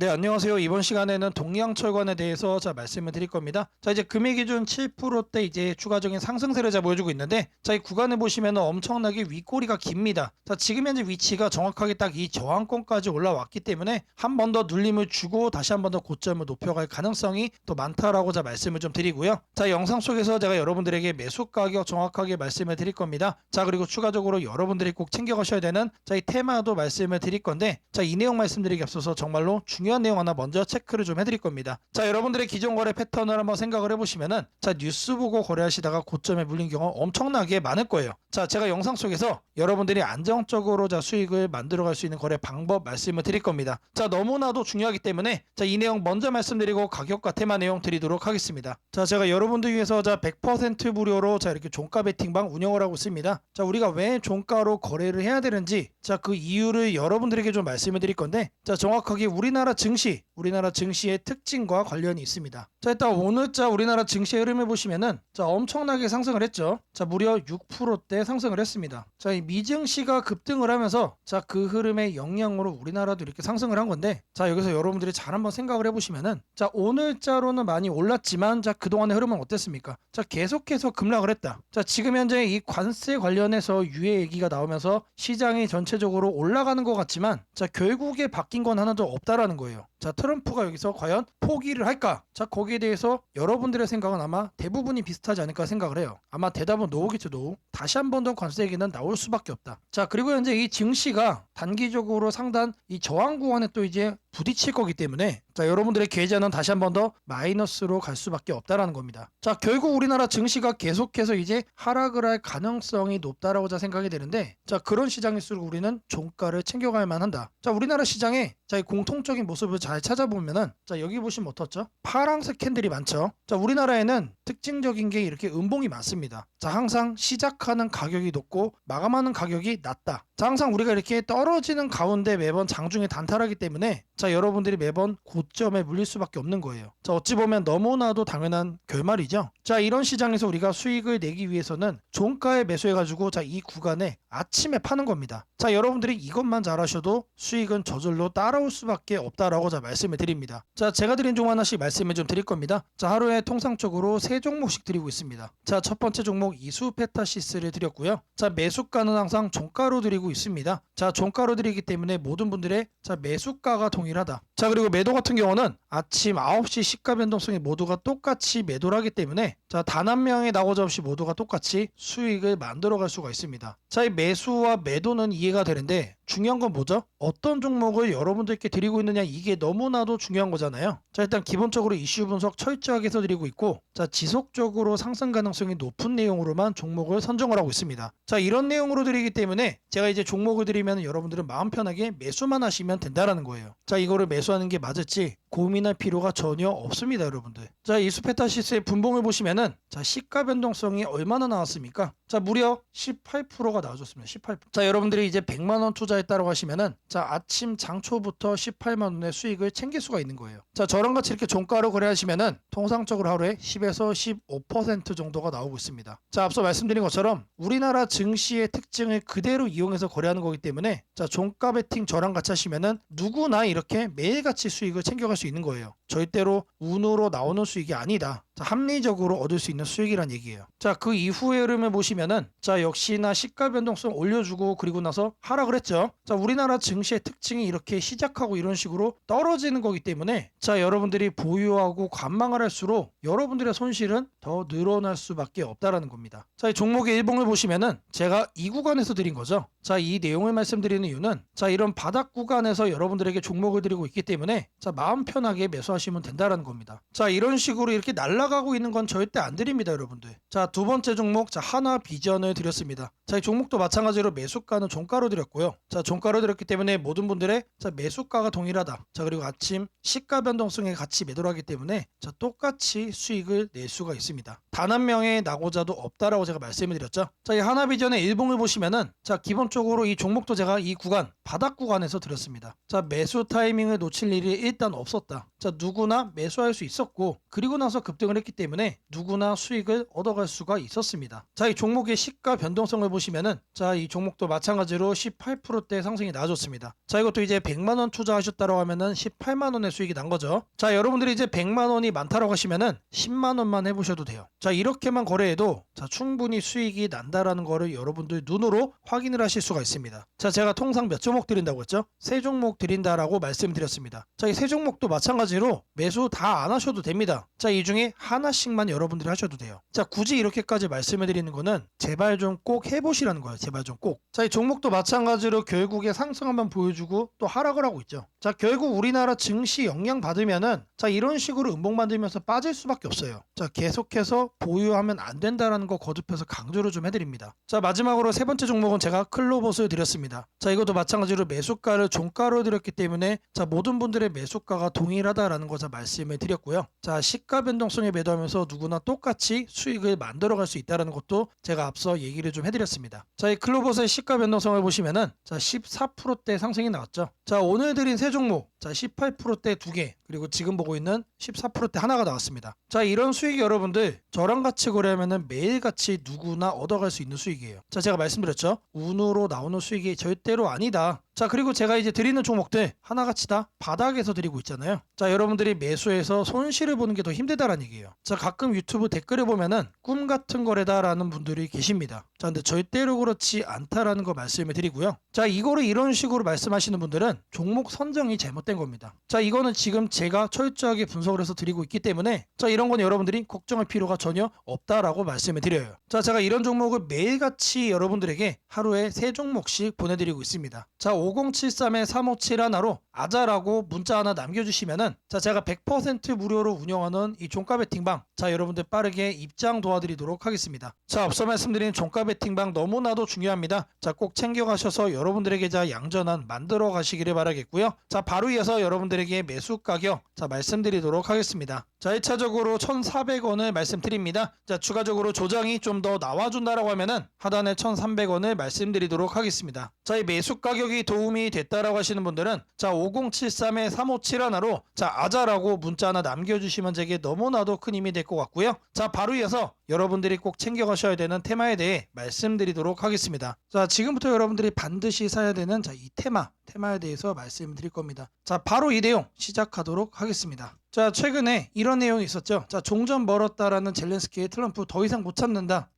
네, 안녕하세요. 이번 시간에는 동양철관에 대해서 자 말씀을 드릴 겁니다. 자, 이제 금액 기준 7%대 이제 추가적인 상승세를 자 보여주고 있는데 자, 이 구간을 보시면 엄청나게 윗꼬리가 깁니다. 자, 지금 현재 위치가 정확하게 딱 이 저항권까지 올라왔기 때문에 한 번 더 눌림을 주고 다시 한 번 더 고점을 높여갈 가능성이 더 많다라고 자 말씀을 좀 드리고요. 자, 영상 속에서 제가 여러분들에게 매수 가격 정확하게 말씀을 드릴 겁니다. 자, 그리고 추가적으로 여러분들이 꼭 챙겨 가셔야 되는 자, 이 테마도 말씀을 드릴 건데 자, 이 내용 말씀드리기 앞서서 정말로 중요 한 내용 하나 먼저 체크를 좀 해드릴 겁니다. 자, 여러분들의 기존 거래 패턴을 한번 생각을 해보시면은 자, 뉴스 보고 거래하시다가 고점에 물린 경우 엄청나게 많을 거예요. 자, 제가 영상 속에서 여러분들이 안정적으로 자, 수익을 만들어갈 수 있는 거래 방법 말씀을 드릴 겁니다. 자, 너무나도 중요하기 때문에 자, 이 내용 먼저 말씀드리고 가격과 테마 내용 드리도록 하겠습니다. 자, 제가 여러분들 위해서 자, 100% 무료로 자, 이렇게 종가 베팅방 운영을 하고 있습니다. 자, 우리가 왜 종가로 거래를 해야 되는지 자, 그 이유를 여러분들에게 좀 말씀을 드릴 건데 자, 정확하게 우리나라 증시, 우리나라 증시의 특징과 관련이 있습니다. 자, 일단 오늘자 우리나라 증시의 흐름을 보시면은 자, 엄청나게 상승을 했죠. 자, 무려 6%대 상승을 했습니다. 자, 이 미증시가 급등을 하면서 자, 그 흐름의 영향으로 우리나라도 이렇게 상승을 한 건데 자, 여기서 여러분들이 잘 한번 생각을 해 보시면은 자, 오늘자로는 많이 올랐지만 자, 그동안의 흐름은 어땠습니까? 자, 계속해서 급락을 했다. 자, 지금 현재 이 관세 관련해서 유예 얘기가 나오면서 시장이 전체적으로 올라가는 것 같지만 자, 결국에 바뀐 건 하나도 없다라는 거예요. 자, 트럼프가 여기서 과연 포기를 할까? 자, 거기에 대해서 여러분들의 생각은 아마 대부분이 비슷하지 않을까 생각을 해요. 아마 대답은 노우겠죠, 노우. 다시 한 번 더 관세 얘기는 나올 수밖에 없다. 자, 그리고 현재 이 증시가 단기적으로 상단 이 저항 구간에 또 이제 부딪힐 거기 때문에 자, 여러분들의 계좌는 다시 한 번 더 마이너스로 갈 수밖에 없다라는 겁니다. 자, 결국 우리나라 증시가 계속해서 이제 하락을 할 가능성이 높다라고 자 생각이 되는데 자, 그런 시장일수록 우리는 종가를 챙겨갈 만한다. 자, 우리나라 시장에 자, 이 공통적인 모습을 잘 찾아보면은 자, 여기 보시면 어떻죠? 파랑색 캔들이 많죠. 자, 우리나라에는 특징적인 게 이렇게 음봉이 많습니다. 자, 항상 시작하는 가격이 높고 마감하는 가격이 낮다. 자, 항상 우리가 이렇게 떨어지는 가운데 매번 장중에 단타하기 때문에 자, 여러분들이 매번 고점에 물릴 수밖에 없는 거예요. 자, 어찌 보면 너무나도 당연한 결말이죠. 자, 이런 시장에서 우리가 수익을 내기 위해서는 종가에 매수해가지고 자, 이 구간에 아침에 파는 겁니다. 자, 여러분들이 이것만 잘하셔도 수익은 저절로 따라올 수밖에 없다라고 자 말씀을 드립니다. 자, 제가 드린 종 하나씩 말씀을 좀 드릴 겁니다. 자, 하루에 통상적으로 세 종목씩 드리고 있습니다. 자, 첫 번째 종목 이수페타시스를 드렸고요. 자, 매수가는 항상 종가로 드리고 있습니다. 자, 종가로 드리기 때문에 모든 분들의 자, 매수가가 동일하다. 자, 그리고 매도 같은 경우는 아침 9시 시가 변동성이 모두가 똑같이 매도를 하기 때문에 자, 단 한 명의 나고자 없이 모두가 똑같이 수익을 만들어 갈 수가 있습니다. 자, 이 매수와 매도는 이해가 되는데 중요한 건 뭐죠? 어떤 종목을 여러분들께 드리고 있느냐 이게 너무나도 중요한 거잖아요. 자, 일단 기본적으로 이슈 분석 철저하게 해서 드리고 있고 자, 지속적으로 상승 가능성이 높은 내용으로만 종목을 선정을 하고 있습니다. 자, 이런 내용으로 드리기 때문에 제가 이제 종목을 드리면 여러분들은 마음 편하게 매수만 하시면 된다라는 거예요. 자, 이거를 매수하는 게 맞을지 고민할 필요가 전혀 없습니다, 여러분들. 자, 이수페타시스의 분봉을 보시면은 자, 시가 변동성이 얼마나 나왔습니까? 자, 무려 18%가 나와줬습니다. 18%. 자, 여러분들이 이제 100만 원 투자 했다고 하시면은 자, 아침 장초부터 18만 원의 수익을 챙길 수가 있는 거예요. 자, 저랑 같이 이렇게 종가로 거래하시면은 통상적으로 하루에 10에서 15% 정도가 나오고 있습니다. 자, 앞서 말씀드린 것처럼 우리나라 증시의 특징을 그대로 이용해서 거래하는 거기 때문에 자, 종가 베팅 저랑 같이 하시면은 누구나 이렇게 매일같이 수익을 챙겨갈 수 있는 거예요. 절대로 운으로 나오는 수익이 아니다. 자, 합리적으로 얻을 수 있는 수익이란 얘기예요. 자, 그 이후의 흐름을 보시면은 자, 역시나 시가 변동성 올려주고 그리고 나서 하락을 했죠. 자, 우리나라 증시의 특징이 이렇게 시작하고 이런 식으로 떨어지는 거기 때문에 자, 여러분들이 보유하고 관망을 할수록 여러분들의 손실은 더 늘어날 수밖에 없다라는 겁니다. 자, 이 종목의 일봉을 보시면은 제가 이 구간에서 드린 거죠. 자, 이 내용을 말씀드리는 이유는 자, 이런 바닥 구간에서 여러분들에게 종목을 드리고 있기 때문에 자, 마음 편하게 매수하시면 된다라는 겁니다. 자, 이런 식으로 이렇게 날아가고 있는 건 절대 안 드립니다, 여러분들. 자, 두 번째 종목 자, 하나 비전을 드렸습니다. 자, 이 종목도 마찬가지로 매수가는 종가로 드렸고요. 자, 종가로 드렸기 때문에 모든 분들의 자, 매수가가 동일하다. 자, 그리고 아침 시가 변동성에 같이 매도를 하기 때문에 자, 똑같이 수익을 낼 수가 있습니다. 단 한 명의 낙오자도 없다라고 제가 말씀을 드렸죠. 자, 이 하나비전의 일봉을 보시면은 자, 기본적으로 이 종목도 제가 이 구간 바닥 구간에서 드렸습니다. 자, 매수 타이밍을 놓칠 일이 일단 없었다. 자, 누구나 매수할 수 있었고 그리고 나서 급등을 했기 때문에 누구나 수익을 얻어갈 수가 있었습니다. 자, 이 종목의 시가 변동성을 보시면은 자, 이 종목도 마찬가지로 18%대 상승이 나와줬습니다. 자, 이것도 이제 100만 원 투자하셨다고 하면은 18만 원의 수익이 난 거죠. 자, 여러분들이 이제 100만 원이 많다라고 하시면은 10만 원만 해 보셔도 돼요. 자, 이렇게만 거래해도 자, 충분히 수익이 난다라는 거를 여러분들 눈으로 확인을 하실 수가 있습니다. 자, 제가 통상 몇 종목 드린다고 했죠? 세 종목 드린다라고 말씀드렸습니다. 자, 이 세 종목도 마찬가지로 매수 다 안 하셔도 됩니다. 자, 이 중에 하나씩만 여러분들이 하셔도 돼요. 자, 굳이 이렇게까지 말씀을 드리는 거는 제발 좀 꼭 해보시라는 거예요. 제발 좀 꼭. 자, 이 종목도 마찬가지로 결국에 상승 한번 보여주고 또 하락을 하고 있죠. 자, 결국 우리나라 증시 영향 받으면은 자, 이런 식으로 음봉 만들면서 빠질 수밖에 없어요. 자, 계속해서 보유하면 안 된다라는 거 거듭해서 강조를 좀 해드립니다. 자, 마지막으로 세 번째 종목은 제가 클로봇을 드렸습니다. 자, 이것도 마찬가지로 매수가를 종가로 드렸기 때문에 자, 모든 분들의 매수가가 동일하다라는 것을 말씀을 드렸고요. 자, 시가 변동성에 매도하면서 누구나 똑같이 수익을 만들어갈 수 있다는 것도 제가 앞서 얘기를 좀 해드렸습니다. 자, 이 클로봇의 시가 변동성을 보시면은 자, 14%대 상승이 나왔죠. 자, 오늘 드린 세 종목 자, 18%대 두 개, 그리고 지금 보고 있는 14%대 하나가 나왔습니다. 자, 이런 수익이 여러분들 저랑 같이 거래하면은 매일같이 누구나 얻어갈 수 있는 수익이에요. 자, 제가 말씀드렸죠. 운으로 나오는 수익이 절대로 아니다. 자, 그리고 제가 이제 드리는 종목들 하나같이 다 바닥에서 드리고 있잖아요. 자, 여러분들이 매수해서 손실을 보는 게 더 힘들다라는 얘기예요. 자, 가끔 유튜브 댓글에 보면은 꿈 같은 거래다 라는 분들이 계십니다. 자, 근데 절대로 그렇지 않다라는 거 말씀을 드리고요. 자, 이거를 이런 식으로 말씀하시는 분들은 종목 선정이 잘못된 겁니다. 자, 이거는 지금 제가 철저하게 분석을 해서 드리고 있기 때문에 자, 이런 건 여러분들이 걱정할 필요가 전혀 없다라고 말씀을 드려요. 자, 제가 이런 종목을 매일같이 여러분들에게 하루에 세 종목씩 보내드리고 있습니다. 자, 5073에 357 하나로 아자라고 문자 하나 남겨주시면은 자, 제가 100% 무료로 운영하는 이 종가 베팅방 자, 여러분들 빠르게 입장 도와드리도록 하겠습니다. 자, 앞서 말씀드린 종가 베팅방 너무나도 중요합니다. 자, 꼭 챙겨가셔서 여러분들에게 자 양전한 만들어 가시기를 바라겠고요. 자, 바로 이어서 여러분들에게 매수 가격 자 말씀드리도록 하겠습니다. 자, 1차적으로 1,400원을 말씀드립니다. 자, 추가적으로 조정이 좀 더 나와준다라고 하면은 하단에 1,300원을 말씀드리도록 하겠습니다. 자, 이 매수 가격이 도 움이 됐다라고 하시는 분들은 자, 5073에 357 하나로 자, 아자라고 문자 하나 남겨주시면 제게 너무나도 큰 힘이 될 것 같고요. 자, 바로 이어서 여러분들이 꼭 챙겨가셔야 되는 테마에 대해 말씀드리도록 하겠습니다. 자, 지금부터 여러분들이 반드시 사야 되는 자, 이 테마, 테마에 대해서 말씀드릴 겁니다. 자, 바로 이 내용 시작하도록 하겠습니다. 자, 최근에 이런 내용이 있었죠. 자, 종전 멀었다라는 젤렌스키의 트럼프 더 이상 못 참는다.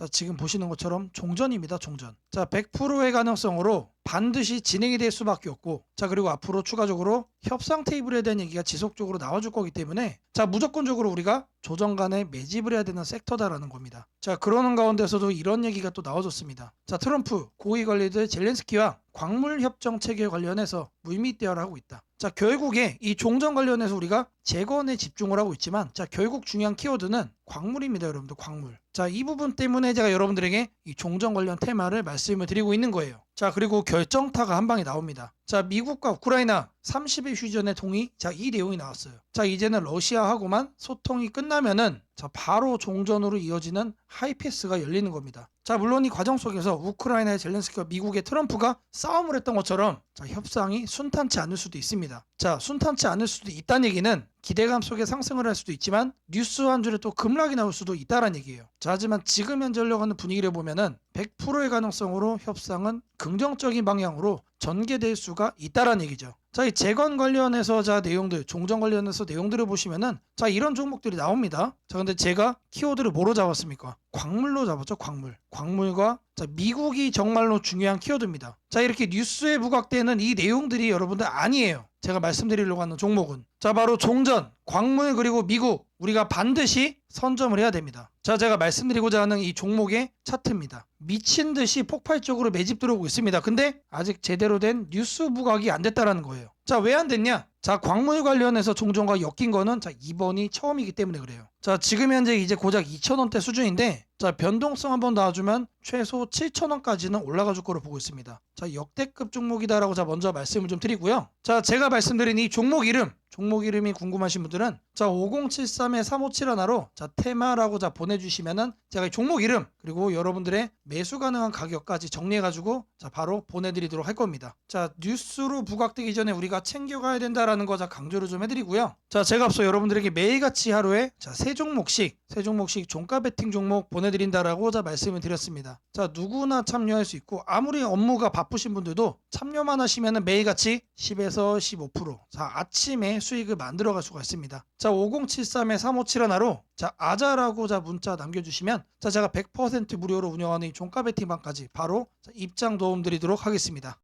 자, 지금 보시는 것처럼 종전입니다, 종전. 자, 100%의 가능성으로 반드시 진행이 될 수밖에 없고, 자, 그리고 앞으로 추가적으로 협상 테이블에 대한 얘기가 지속적으로 나와줄 거기 때문에, 자, 무조건적으로 우리가 조정 간에 매집을 해야 되는 섹터다라는 겁니다. 자, 그러는 가운데서도 이런 얘기가 또 나와줬습니다. 자, 트럼프 고위 관리들 젤렌스키와 광물 협정 체계 관련해서 물밑 대화를 하고 있다. 자, 결국에 이 종전 관련해서 우리가 재건에 집중을 하고 있지만, 자, 결국 중요한 키워드는 광물입니다, 여러분들, 광물. 자, 이 부분 때문에 제가 여러분들에게 이 종전 관련 테마를 말씀을 드리고 있는 거예요. 자, 그리고 결정타가 한 방에 나옵니다. 자, 미국과 우크라이나 30일 휴전의 동의. 자, 이 내용이 나왔어요. 자, 이제는 러시아하고만 소통이 끝나면은 자, 바로 종전으로 이어지는 하이패스가 열리는 겁니다. 자, 물론 이 과정 속에서 우크라이나의 젤렌스키와 미국의 트럼프가 싸움을 했던 것처럼 자, 협상이 순탄치 않을 수도 있습니다. 자, 순탄치 않을 수도 있다는 얘기는 기대감 속에 상승을 할 수도 있지만 뉴스 한 줄에 또 급락이 나올 수도 있다는 얘기예요. 자, 하지만 지금 현재 흘러가는 분위기를 보면은 100%의 가능성으로 협상은 긍정적인 방향으로 전개될 수가 있다라는 얘기죠. 자, 이 재건 관련해서 자 내용들, 종전 관련해서 내용들을 보시면은 자 이런 종목들이 나옵니다. 자, 근데 제가 키워드를 뭐로 잡았습니까? 광물로 잡았죠, 광물. 광물과 자, 미국이 정말로 중요한 키워드입니다. 자, 이렇게 뉴스에 부각되는 이 내용들이 여러분들 아니에요. 제가 말씀드리려고 하는 종목은. 자, 바로 종전, 광물 그리고 미국. 우리가 반드시 선점을 해야 됩니다. 자, 제가 말씀드리고자 하는 이 종목의 차트입니다. 미친 듯이 폭발적으로 매집 들어오고 있습니다. 근데 아직 제대로 된 뉴스 부각이 안 됐다라는 거예요. 자, 왜 안 됐냐? 자, 광물 관련해서 종전과 엮인 거는 자, 이번이 처음이기 때문에 그래요. 자, 지금 현재 이제 고작 2,000원대 수준인데 자, 변동성 한번 놔주면 최소 7,000원까지는 올라가 줄 거로 보고 있습니다. 자, 역대급 종목이다라고 자 먼저 말씀을 좀 드리고요. 자, 제가 말씀드린 이 종목 이름, 종목 이름이 궁금하신 분들은 자, 5073에 357 하나로 자, 테마라고 자 보내주시면은 제가 이 종목 이름 그리고 여러분들의 매수 가능한 가격까지 정리해가지고 자, 바로 보내드리도록 할 겁니다. 자, 뉴스로 부각되기 전에 우리가 챙겨가야 된다라는 거 자 강조를 좀 해드리고요. 자, 제가 앞서 여러분들에게 매일같이 하루에 자, 세 종목씩 세 종목씩 종가 베팅 종목 보내드린다라고 자 말씀을 드렸습니다. 자, 누구나 참여할 수 있고 아무리 업무가 바쁘신 분들도 참여만 하시면은 매일같이 10에서 15% 자, 아침에 수익을 만들어갈 수가 있습니다. 자, 5073에 357 하나로 자, 아자라고 자 문자 남겨주시면 자, 제가 100% 무료로 운영하는 이 종가 베팅방까지 바로 자, 입장 도움 드리도록 하겠습니다.